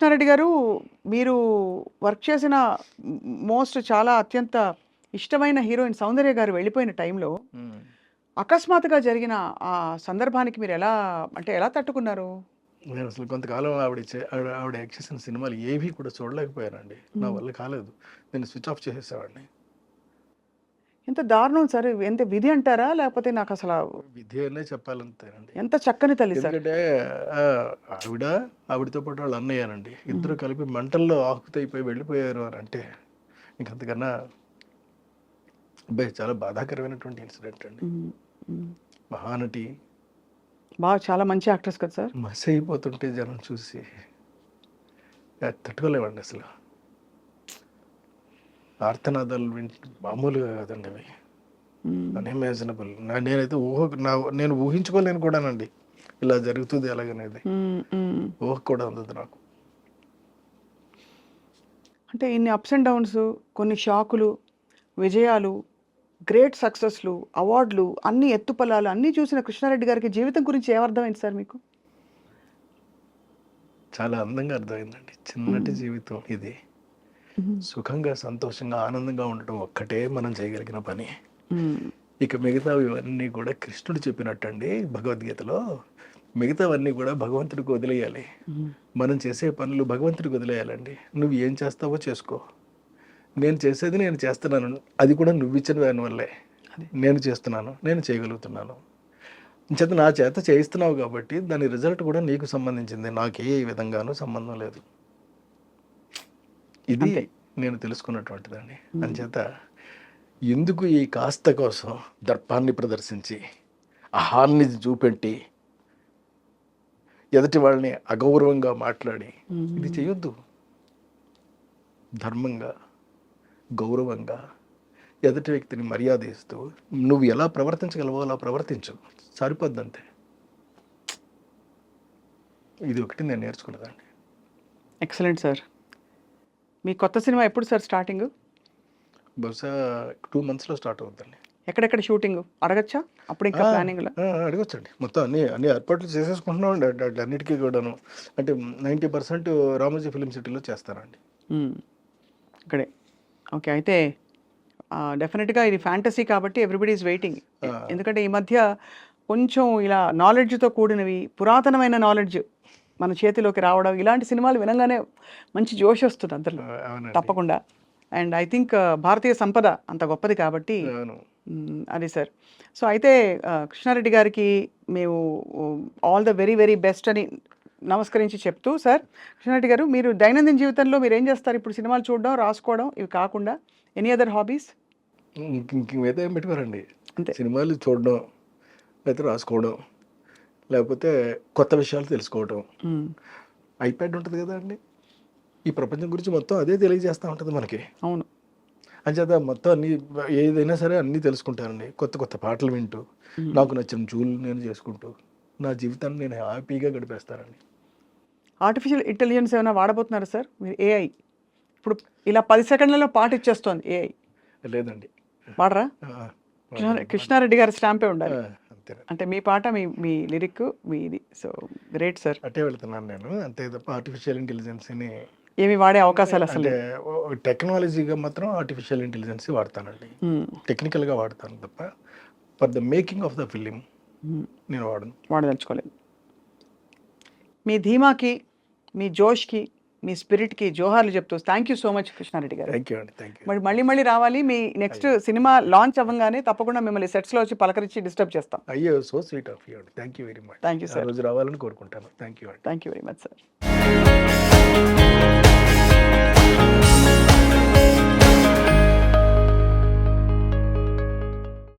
కృష్ణారెడ్డి గారు మీరు వర్క్ చేసిన మోస్ట్ చాలా అత్యంత ఇష్టమైన హీరోయిన్ సౌందర్య గారు వెళ్ళిపోయిన టైంలో అకస్మాత్తుగా జరిగిన ఆ సందర్భానికి మీరు ఎలా అంటే ఎలా తట్టుకున్నారు? నేను అసలు కొంతకాలం ఆవిడ ఆవిడ యాక్ట్ చేసిన సినిమాలు ఏవి కూడా చూడలేకపోయానండి. నా వల్ల కాలేదు. నేను స్విచ్ ఆఫ్ చేసేసేవాడిని. ఎంత దారుణం సార్ ఎంత విధి అంటారా? లేకపోతే నాకు అసలు విధి అనే చెప్పాలంతేనండి. ఎంత చక్కని తల్లి సార్. ఎందుకంటే ఆవిడ ఆవిడతో పాటు వాళ్ళు అన్నయ్యానండి. ఇద్దరు కలిపి మంటల్లో ఆకుతైపోయి వెళ్ళిపోయారు అని అంటే ఇంకంతకన్నా అబ్బాయి చాలా బాధాకరమైనటువంటి ఇన్సిడెంట్ అండి. మహానటి. బాగా చాలా మంచి యాక్ట్రెస్ కదా సార్. మసి అయిపోతుంటే జనం చూసి తట్టుకోలేమండి అసలు. ఆర్తనాదాలు మామూలుగా కాదండి అవి. అన్ఇమాజినబుల్ నేనైతే ఊహ నా నేను ఊహించుకోలేను కూడానండి. ఇలా జరుగుతుంది ఎలాగనేది. ఊహ కూడా ఉండదు నాకు. అంటే ఇన్ని అప్స్ అండ్ డౌన్స్ కొన్ని షాకులు విజయాలు గ్రేట్ సక్సెస్లు అవార్డులు అన్ని ఎత్తుపలాలు అన్నీ చూసిన కృష్ణారెడ్డి గారికి జీవితం గురించి ఏమర్థమైంది సార్ మీకు? చాలా అందంగా అర్థమైందండి. చిన్నటి జీవితం ఇది. సుఖంగా సంతోషంగా ఆనందంగా ఉండటం ఒక్కటే మనం చేయగలిగిన పని. ఇక మిగతావి ఇవన్నీ కూడా కృష్ణుడు చెప్పినట్టండి భగవద్గీతలో. మిగతావన్నీ కూడా భగవంతుడికి వదిలేయాలి. మనం చేసే పనులు భగవంతుడికి వదిలేయాలండి. నువ్వు ఏం చేస్తావో చేసుకో. నేను చేసేది నేను చేస్తున్నాను. అది కూడా నువ్వు ఇచ్చిన దానివల్లే అదే. నేను చేస్తున్నాను నేను చేయగలుగుతున్నాను. చేత నా చేత చేయిస్తున్నావు కాబట్టి దాని రిజల్ట్ కూడా నీకు సంబంధించింది. నాకు ఏ విధంగానూ సంబంధం లేదు. ఇది అంతే. నేను తెలుసుకున్నటువంటిదండి. అంచేత ఎందుకు ఈ కాస్త కోసం దర్పాన్ని ప్రదర్శించి అహాన్ని చూపెట్టి ఎదుటి వాళ్ళని అగౌరవంగా మాట్లాడి ఇది చేయొద్దు ధర్మంగా గౌరవంగా ఎదుటి వ్యక్తిని మర్యాద ఇస్తూ నువ్వు ఎలా ప్రవర్తించగలవో అలా ప్రవర్తించు. సరిపోద్దంతే. ఇది ఒకటి నేను నేర్చుకున్నదండి. Excellent sir. మీ కొత్త సినిమా ఎప్పుడు సార్ స్టార్టింగ్? బహుశా టూ మంత్స్లో స్టార్ట్ అవుతుందండి ఎక్కడెక్కడ షూటింగ్? అడగచ్చా? అప్పుడు ఇంకా ప్లానింగ్ అడగొచ్చండి. మొత్తం అన్ని అన్ని ఏర్పాట్లు చేసేసుకుంటున్నాం. అండి అన్నిటికీ కూడాను. అంటే నైంటీ పర్సెంట్ రామోజీ ఫిలిం సిటీలో చేస్తారండి. ఇక్కడే. ఓకే అయితే డెఫినెట్గా ఇది ఫ్యాంటసీ కాబట్టి ఎవ్రీబడి ఈజ్ వెయిటింగ్. ఎందుకంటే ఈ మధ్య కొంచెం ఇలా నాలెడ్జ్తో కూడినవి పురాతనమైన నాలెడ్జ్ మన చేతిలోకి రావడం ఇలాంటి సినిమాలు వినంగానే మంచి జోష్ వస్తుంది అందరిలో తప్పకుండా. అండ్ ఐ థింక్ భారతీయ సంపద అంత గొప్పది కాబట్టి అది సార్. సో అయితే కృష్ణారెడ్డి గారికి మేము all the very very best అని నమస్కరించి చెప్తూ సార్ కృష్ణారెడ్డి గారు మీరు దైనందిన జీవితంలో మీరు ఏం చేస్తారు? ఇప్పుడు సినిమాలు చూడడం రాసుకోవడం ఇవి కాకుండా ఎనీ అదర్ హాబీస్ ఇంక పెట్టుకోరండి. సినిమాలు చూడడం లేకపోతే రాసుకోవడం. లేకపోతే కొత్త విషయాలు తెలుసుకోవడం ఐప్యాడ్ ఉంటుంది కదా అండి. ఈ ప్రపంచం గురించి మొత్తం అదే తెలియజేస్తూ ఉంటుంది మనకి. అవును. అంచేత మొత్తం అన్ని ఏదైనా సరే అన్నీ తెలుసుకుంటానండి. కొత్త కొత్త పాటలు వింటూ నాకు నచ్చిన జూలు నేను చేసుకుంటూ నా జీవితాన్ని నేను హ్యాపీగా గడిపేస్తానండి. ఆర్టిఫిషియల్ ఇంటెలిజెన్స్ ఏమైనా వాడబోతున్నారా సార్? మీరు ఏఐ ఇప్పుడు ఇలా పది సెకండ్లలో పాట ఇచ్చేస్తోంది ఏఐ లేదండి. వాడరా? కృష్ణారెడ్డి గారి స్టాంపే ఉండాలి. అంతేనండి అంటే మీ పాట మీ మీ లిరిక్ మీ ఇది సో గ్రేట్ సార్. అట్టే వెళ్తున్నాను నేను. అంతే తప్ప ఆర్టిఫిషియల్ ఇంటెలిజెన్స్ని ఏమి వాడే అవకాశాలు అసలు? టెక్నాలజీగా మాత్రం ఆర్టిఫిషియల్ ఇంటెలిజెన్స్ వాడతానండి. టెక్నికల్గా వాడతాను తప్ప for the making of the film. నేను వాడను. వాడదలుచుకోలేదు. మీ ధీమాకి మీ జోష్కి మీ స్పిరిట్కి జోహార్లు చెప్తూ thank you so much Krishna Reddy garu. Thank you అండి థ్యాంక్ యూ. మరి మళ్ళీ మళ్ళీ రావాలి. మీ నెక్స్ట్ సినిమా లాంచ్ అవ్వగానే తప్పకుండా మిమ్మల్ని సెట్స్లో వచ్చి పలకరించి డిస్టర్బ్ చేస్తాం. అయ్యో సో స్వీట్ ఆఫ్ యూ అండి. Thank you very much thank you sir రోజు రావాలని కోరుకుంటాను. థ్యాంక్ యూ అండి. Thank you very much sir